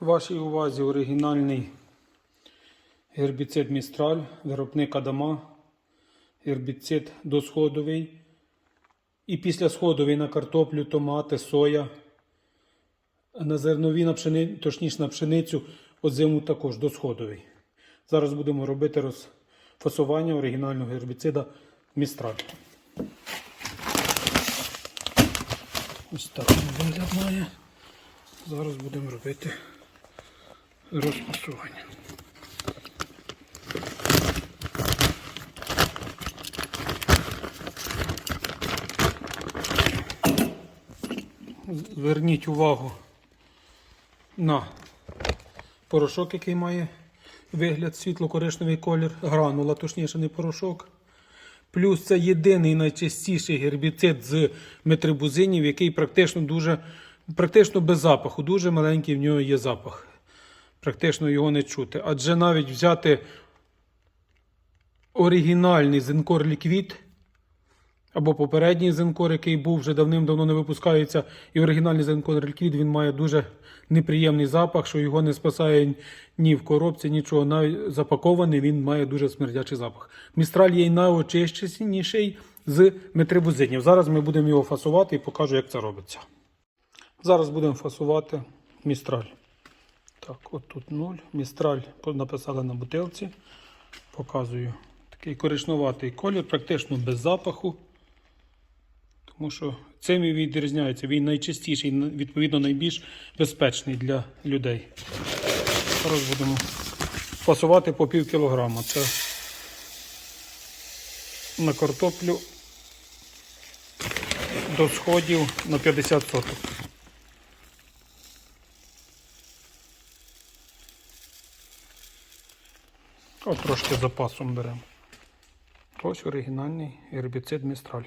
Вашій увазі оригінальний гербіцид Містраль, виробник Адама, гербіцид досходовий. І післясходовий на картоплю, томати, соя. На зернові на пшени, точніше на пшеницю, озиму також досходовий. Зараз будемо робити розфасування оригінального гербіцида Містраль. Ось так він вигляд має. Зараз будемо робити розфасування. Зверніть увагу на порошок, який має вигляд світло-коричневий колір, гранула, точніше, не порошок. Плюс це єдиний найчастіший гербіцид з метрибузинів, який практично дуже практично без запаху. Дуже маленький в нього є запах. Практично його не чути. Адже навіть взяти оригінальний зенкор ліквід або попередній зенкор, який був вже давним-давно не випускається, і оригінальний зенкор ліквід він має дуже неприємний запах, що його не спасає ні в коробці, нічого. Навіть запакований він має дуже смердячий запах. Містраль є найочищеніший з метрибузинів. Зараз ми будемо його фасувати і покажу, як це робиться. Зараз будемо фасувати містраль. Так, от тут 0. Містраль написали на бутилці. Показую. Такий коричнуватий колір, практично без запаху. Тому що цим він відрізняється. Він найчистіший, відповідно, найбільш безпечний для людей. Зараз будемо фасувати по пів кілограма. Це на картоплю до сходів на 50 соток. От трошки запасом беремо. Ось оригінальний гербіцид Містраль.